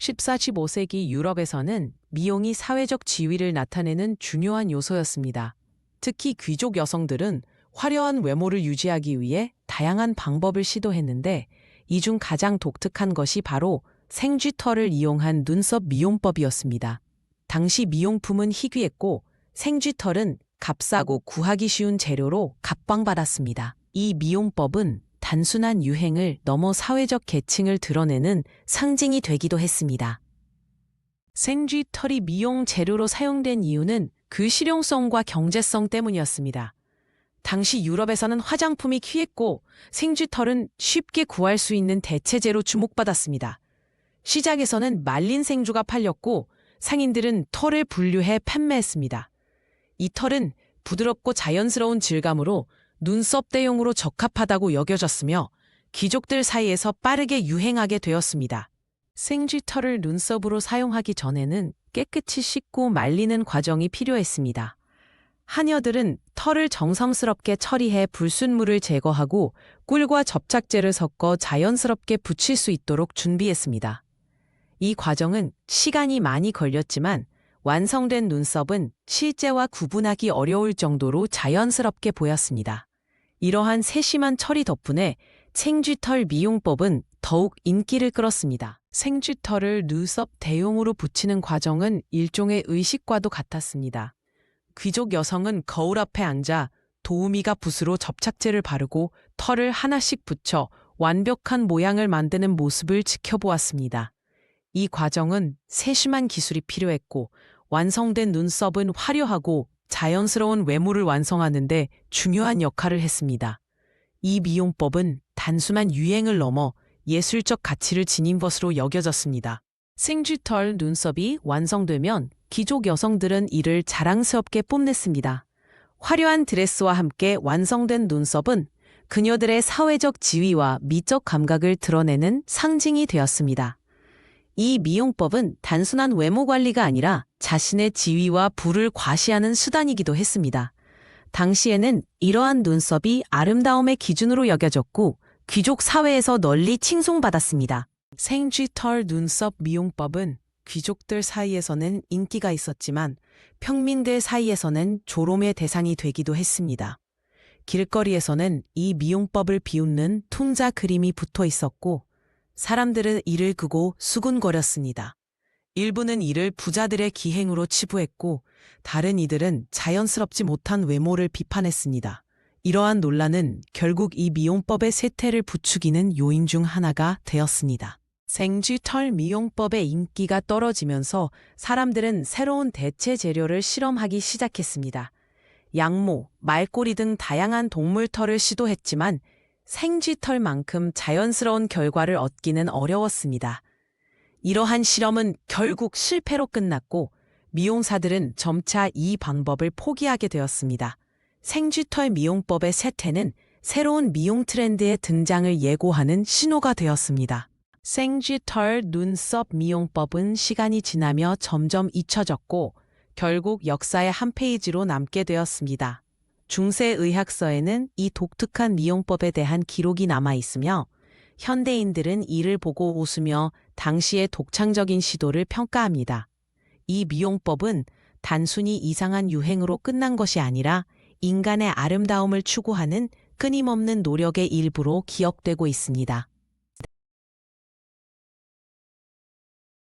14, 15세기 유럽에서는 미용이 사회적 지위를 나타내는 중요한 요소였습니다. 특히 귀족 여성들은 화려한 외모를 유지하기 위해 다양한 방법을 시도했는데 이 중 가장 독특한 것이 바로 생쥐털을 이용한 눈썹 미용법이었습니다. 당시 미용품은 희귀했고 생쥐털은 값싸고 구하기 쉬운 재료로 각광받았습니다. 이 미용법은 단순한 유행을 넘어 사회적 계층을 드러내는 상징이 되기도 했습니다. 생쥐 털이 미용 재료로 사용된 이유는 그 실용성과 경제성 때문이었습니다. 당시 유럽에서는 화장품이 귀했고 생쥐털은 쉽게 구할 수 있는 대체제로 주목받았습니다. 시장에서는 말린 생쥐가 팔렸고 상인들은 털을 분류해 판매했습니다. 이 털은 부드럽고 자연스러운 질감으로 눈썹 대용으로 적합하다고 여겨졌으며 귀족들 사이에서 빠르게 유행하게 되었습니다. 생쥐털을 눈썹으로 사용하기 전에는 깨끗이 씻고 말리는 과정이 필요했습니다. 하녀들은 털을 정성스럽게 처리해 불순물을 제거하고 꿀과 접착제를 섞어 자연스럽게 붙일 수 있도록 준비했습니다. 이 과정은 시간이 많이 걸렸지만 완성된 눈썹은 실제와 구분하기 어려울 정도로 자연스럽게 보였습니다. 이러한 세심한 처리 덕분에 생쥐털 미용법은 더욱 인기를 끌었습니다. 생쥐털을 눈썹 대용으로 붙이는 과정은 일종의 의식과도 같았습니다. 귀족 여성은 거울 앞에 앉아 도우미가 붓으로 접착제를 바르고 털을 하나씩 붙여 완벽한 모양을 만드는 모습을 지켜보았습니다. 이 과정은 세심한 기술이 필요했고 완성된 눈썹은 화려하고 자연스러운 외모를 완성하는데 중요한 역할을 했습니다. 이 미용법은 단순한 유행을 넘어 예술적 가치를 지닌 것으로 여겨졌습니다. 생쥐털 눈썹이 완성되면 귀족 여성들은 이를 자랑스럽게 뽐냈습니다. 화려한 드레스와 함께 완성된 눈썹은 그녀들의 사회적 지위와 미적 감각을 드러내는 상징이 되었습니다. 이 미용법은 단순한 외모 관리가 아니라 자신의 지위와 부를 과시하는 수단이기도 했습니다. 당시에는 이러한 눈썹이 아름다움의 기준으로 여겨졌고 귀족 사회에서 널리 칭송받았습니다. 생쥐털 눈썹 미용법은 귀족들 사이에서는 인기가 있었지만 평민들 사이에서는 조롱의 대상이 되기도 했습니다. 길거리에서는 이 미용법을 비웃는 퉁자 그림이 붙어 있었고 사람들은 이를 그고 수군거렸습니다. 일부는 이를 부자들의 기행으로 치부했고 다른 이들은 자연스럽지 못한 외모를 비판했습니다. 이러한 논란은 결국 이 미용법의 쇠퇴를 부추기는 요인 중 하나가 되었습니다. 생쥐털 미용법의 인기가 떨어지면서 사람들은 새로운 대체 재료를 실험하기 시작했습니다. 양모, 말꼬리 등 다양한 동물 털을 시도했지만 생쥐털만큼 자연스러운 결과를 얻기는 어려웠습니다. 이러한 실험은 결국 실패로 끝났고 미용사들은 점차 이 방법을 포기하게 되었습니다. 생쥐털 미용법의 쇠퇴는 새로운 미용 트렌드의 등장을 예고하는 신호가 되었습니다. 생쥐털 눈썹 미용법은 시간이 지나며 점점 잊혀졌고 결국 역사의 한 페이지로 남게 되었습니다. 중세 의학서에는 이 독특한 미용법에 대한 기록이 남아 있으며 현대인들은 이를 보고 웃으며 당시의 독창적인 시도를 평가합니다. 이 미용법은 단순히 이상한 유행으로 끝난 것이 아니라 인간의 아름다움을 추구하는 끊임없는 노력의 일부로 기억되고 있습니다.